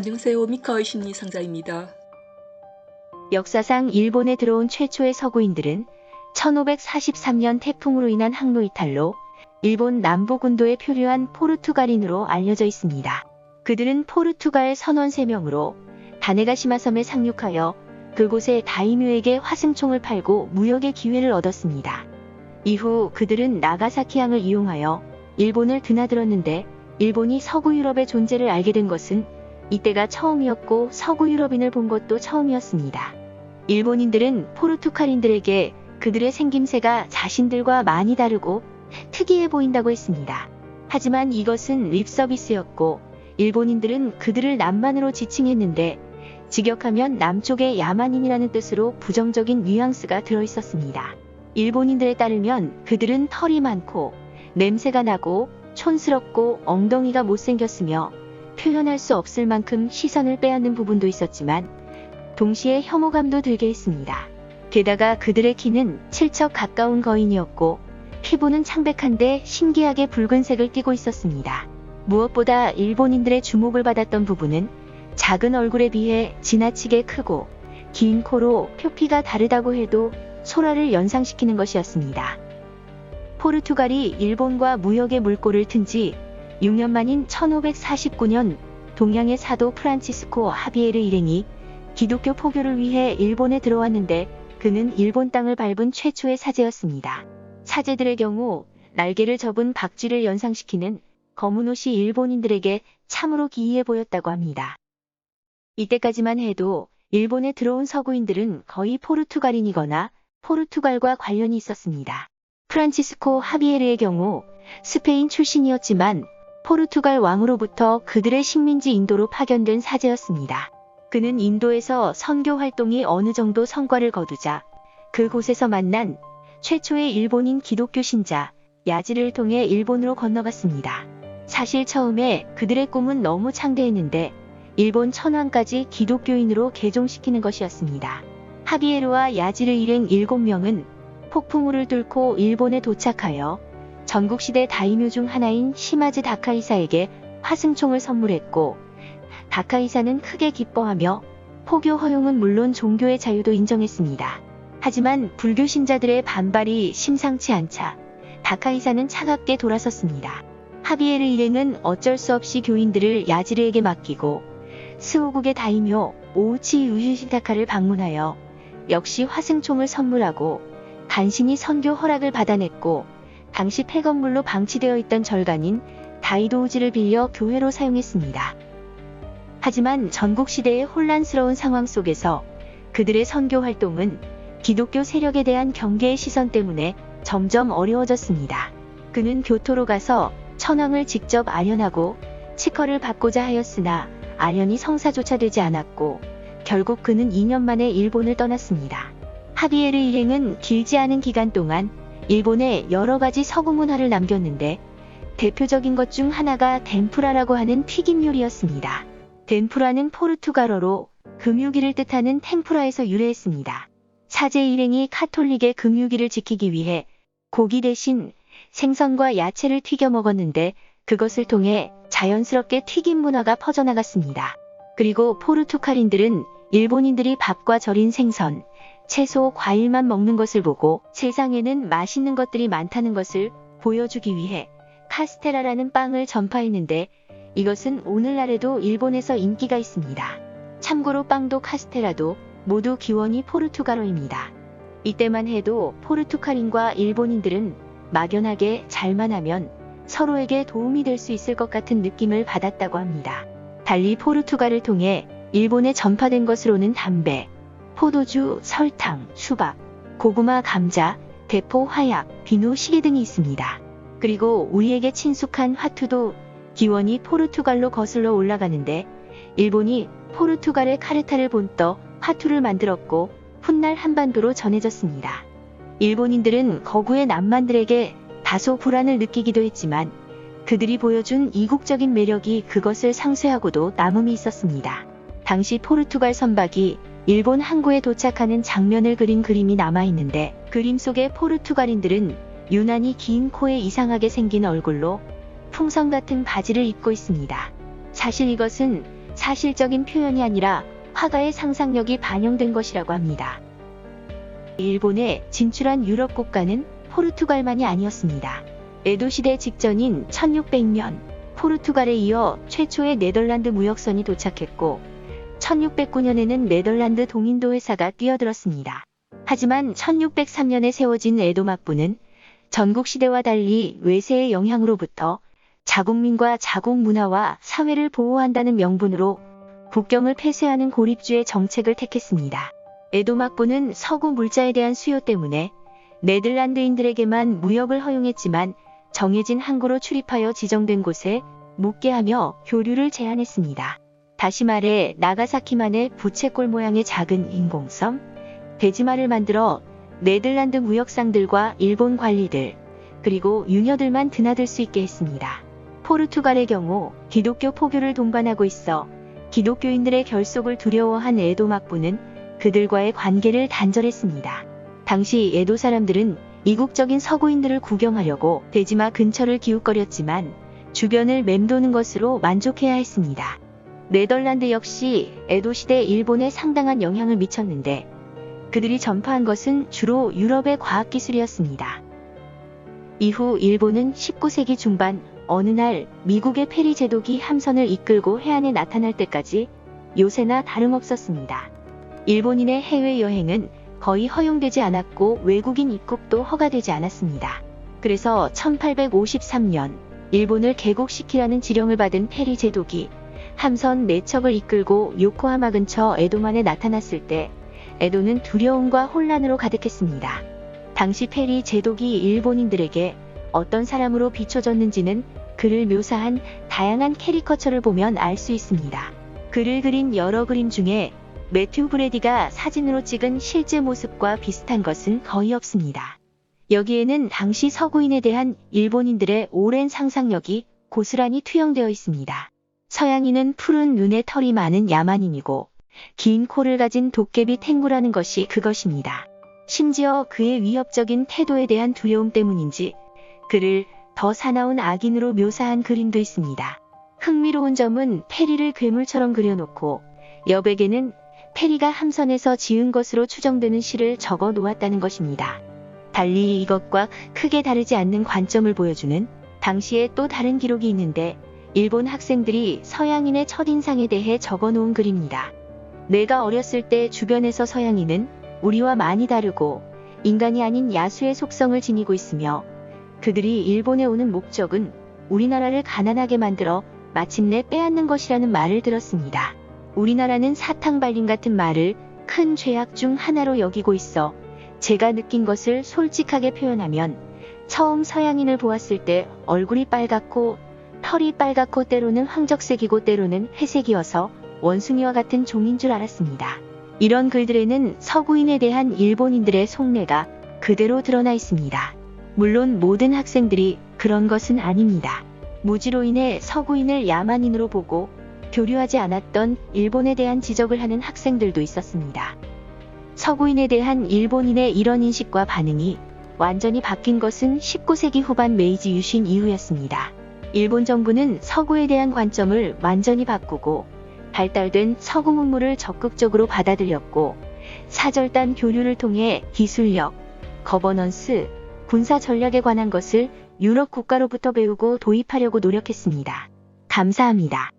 안녕하세요. 미카의 심리 상자입니다. 역사상 일본에 들어온 최초의 서구인들은 1543년 태풍으로 인한 항로 이탈로 일본 남부군도에 표류한 포르투갈인으로 알려져 있습니다. 그들은 포르투갈 선원 3명으로 다네가시마 섬에 상륙하여 그곳의 다이뮤에게 화승총을 팔고 무역의 기회를 얻었습니다. 이후 그들은 나가사키항을 이용하여 일본을 드나들었는데 일본이 서구 유럽의 존재를 알게 된 것은 이때가 처음이었고 서구 유럽인을 본 것도 처음이었습니다. 일본인들은 포르투갈인들에게 그들의 생김새가 자신들과 많이 다르고 특이해 보인다고 했습니다. 하지만 이것은 립서비스였고 일본인들은 그들을 남만으로 지칭했는데 직역하면 남쪽의 야만인이라는 뜻으로 부정적인 뉘앙스가 들어 있었습니다. 일본인들에 따르면 그들은 털이 많고 냄새가 나고 촌스럽고 엉덩이가 못생겼으며 표현할 수 없을 만큼 시선을 빼앗는 부분도 있었지만 동시에 혐오감도 들게 했습니다. 게다가 그들의 키는 7척 가까운 거인이었고 피부는 창백한데 신기하게 붉은색을 띠고 있었습니다. 무엇보다 일본인들의 주목을 받았던 부분은 작은 얼굴에 비해 지나치게 크고 긴 코로 표피가 다르다고 해도 소라를 연상시키는 것이었습니다. 포르투갈이 일본과 무역의 물꼬를 튼 지 6년 만인 1549년 동양의 사도 프란치스코 하비에르 일행이 기독교 포교를 위해 일본에 들어왔는데 그는 일본 땅을 밟은 최초의 사제였습니다. 사제들의 경우 날개를 접은 박쥐를 연상시키는 검은 옷이 일본인들에게 참으로 기이해 보였다고 합니다. 이때까지만 해도 일본에 들어온 서구인들은 거의 포르투갈인이거나 포르투갈과 관련이 있었습니다. 프란치스코 하비에르의 경우 스페인 출신이었지만 포르투갈 왕으로부터 그들의 식민지 인도로 파견된 사제였습니다. 그는 인도에서 선교 활동이 어느 정도 성과를 거두자 그곳에서 만난 최초의 일본인 기독교 신자 야지를 통해 일본으로 건너갔습니다. 사실 처음에 그들의 꿈은 너무 창대했는데 일본 천황까지 기독교인으로 개종시키는 것이었습니다. 하비에르와 야지르 일행 7명은 폭풍우를 뚫고 일본에 도착하여 전국시대 다이묘 중 하나인 시마즈 다카이사에게 화승총을 선물했고 다카이사는 크게 기뻐하며 포교 허용은 물론 종교의 자유도 인정했습니다. 하지만 불교 신자들의 반발이 심상치 않자 다카이사는 차갑게 돌아섰습니다. 하비에르 일행은 어쩔 수 없이 교인들을 야지르에게 맡기고 스오국의 다이묘 오우치 우유시타카를 방문하여 역시 화승총을 선물하고 간신히 선교 허락을 받아냈고 당시 폐건물로 방치되어 있던 절간인 다이도우지를 빌려 교회로 사용했습니다. 하지만 전국 시대의 혼란스러운 상황 속에서 그들의 선교 활동은 기독교 세력에 대한 경계의 시선 때문에 점점 어려워졌습니다. 그는 교토로 가서 천황을 직접 아련하고 치커를 받고자 하였으나 아련이 성사조차 되지 않았고 결국 그는 2년 만에 일본을 떠났습니다. 하비에르 일행은 길지 않은 기간 동안 일본에 여러 가지 서구 문화를 남겼는데 대표적인 것 중 하나가 덴푸라라고 하는 튀김 요리였습니다. 덴푸라는 포르투갈어로 금유기를 뜻하는 탱푸라에서 유래했습니다. 사제 일행이 카톨릭의 금유기를 지키기 위해 고기 대신 생선과 야채를 튀겨 먹었는데 그것을 통해 자연스럽게 튀김 문화가 퍼져나갔습니다. 그리고 포르투갈인들은 일본인들이 밥과 절인 생선, 채소, 과일만 먹는 것을 보고 세상에는 맛있는 것들이 많다는 것을 보여주기 위해 카스테라라는 빵을 전파했는데 이것은 오늘날에도 일본에서 인기가 있습니다. 참고로 빵도 카스테라도 모두 기원이 포르투갈어입니다. 이때만 해도 포르투갈인과 일본인들은 막연하게 잘만 하면 서로에게 도움이 될 수 있을 것 같은 느낌을 받았다고 합니다. 달리 포르투갈을 통해 일본에 전파된 것으로는 담배, 포도주, 설탕, 수박, 고구마, 감자, 대포, 화약, 비누, 시계 등이 있습니다. 그리고 우리에게 친숙한 화투도 기원이 포르투갈로 거슬러 올라가는데 일본이 포르투갈의 카르타를 본떠 화투를 만들었고 훗날 한반도로 전해졌습니다. 일본인들은 거구의 남만들에게 다소 불안을 느끼기도 했지만 그들이 보여준 이국적인 매력이 그것을 상쇄하고도 남음이 있었습니다. 당시 포르투갈 선박이 일본 항구에 도착하는 장면을 그린 그림이 남아있는데 그림 속의 포르투갈인들은 유난히 긴 코에 이상하게 생긴 얼굴로 풍선 같은 바지를 입고 있습니다. 사실 이것은 사실적인 표현이 아니라 화가의 상상력이 반영된 것이라고 합니다. 일본에 진출한 유럽 국가는 포르투갈만이 아니었습니다. 에도 시대 직전인 1600년 포르투갈에 이어 최초의 네덜란드 무역선이 도착했고 1609년에는 네덜란드 동인도 회사가 뛰어들었습니다. 하지만 1603년에 세워진 에도 막부는 전국 시대와 달리 외세의 영향으로부터 자국민과 자국 문화와 사회를 보호한다는 명분으로 국경을 폐쇄하는 고립주의 정책을 택했습니다. 에도 막부는 서구 물자에 대한 수요 때문에 네덜란드인들에게만 무역을 허용했지만 정해진 항구로 출입하여 지정된 곳에 묵게 하며 교류를 제한했습니다. 다시 말해 나가사키만의 부채꼴 모양의 작은 인공섬 데지마를 만들어 네덜란드 무역상들과 일본 관리들 그리고 유녀들만 드나들 수 있게 했습니다. 포르투갈의 경우 기독교 포교를 동반하고 있어 기독교인들의 결속을 두려워한 에도 막부는 그들과의 관계를 단절했습니다. 당시 에도 사람들은 이국적인 서구인들을 구경하려고 데지마 근처를 기웃거렸지만 주변을 맴도는 것으로 만족해야 했습니다. 네덜란드 역시 에도 시대 일본에 상당한 영향을 미쳤는데 그들이 전파한 것은 주로 유럽의 과학기술이었습니다. 이후 일본은 19세기 중반 어느 날 미국의 페리 제독이 함선을 이끌고 해안에 나타날 때까지 요새나 다름없었습니다. 일본인의 해외여행은 거의 허용되지 않았고 외국인 입국도 허가되지 않았습니다. 그래서 1853년 일본을 개국시키라는 지령을 받은 페리 제독이 함선 4척을 이끌고 요코하마 근처 에도만에 나타났을 때 에도는 두려움과 혼란으로 가득했습니다. 당시 페리 제독이 일본인들에게 어떤 사람으로 비춰졌는지는 그를 묘사한 다양한 캐리커처를 보면 알 수 있습니다. 그를 그린 여러 그림 중에 매튜 브레디가 사진으로 찍은 실제 모습과 비슷한 것은 거의 없습니다. 여기에는 당시 서구인에 대한 일본인들의 오랜 상상력이 고스란히 투영되어 있습니다. 서양인은 푸른 눈에 털이 많은 야만인이고 긴 코를 가진 도깨비 탱구라는 것이 그것입니다. 심지어 그의 위협적인 태도에 대한 두려움 때문인지 그를 더 사나운 악인으로 묘사한 그림도 있습니다. 흥미로운 점은 페리를 괴물처럼 그려놓고 여백에는 페리가 함선에서 지은 것으로 추정되는 시를 적어 놓았다는 것입니다. 달리 이것과 크게 다르지 않는 관점을 보여주는 당시의 또 다른 기록이 있는데 일본 학생들이 서양인의 첫인상에 대해 적어 놓은 글입니다. 내가 어렸을 때 주변에서 서양인은 우리와 많이 다르고 인간이 아닌 야수의 속성을 지니고 있으며 그들이 일본에 오는 목적은 우리나라를 가난하게 만들어 마침내 빼앗는 것이라는 말을 들었습니다. 우리나라는 사탕 발림 같은 말을 큰 죄악 중 하나로 여기고 있어 제가 느낀 것을 솔직하게 표현하면 처음 서양인을 보았을 때 얼굴이 빨갛고 털이 빨갛고 때로는 황적색이고 때로는 회색이어서 원숭이와 같은 종인 줄 알았습니다. 이런 글들에는 서구인에 대한 일본인들의 속내가 그대로 드러나 있습니다. 물론 모든 학생들이 그런 것은 아닙니다. 무지로 인해 서구인을 야만인으로 보고 교류하지 않았던 일본에 대한 지적을 하는 학생들도 있었습니다. 서구인에 대한 일본인의 이런 인식과 반응이 완전히 바뀐 것은 19세기 후반 메이지 유신 이후였습니다. 일본 정부는 서구에 대한 관점을 완전히 바꾸고 발달된 서구 문물을 적극적으로 받아들였고 사절단 교류를 통해 기술력, 거버넌스, 군사 전략에 관한 것을 유럽 국가로부터 배우고 도입하려고 노력했습니다. 감사합니다.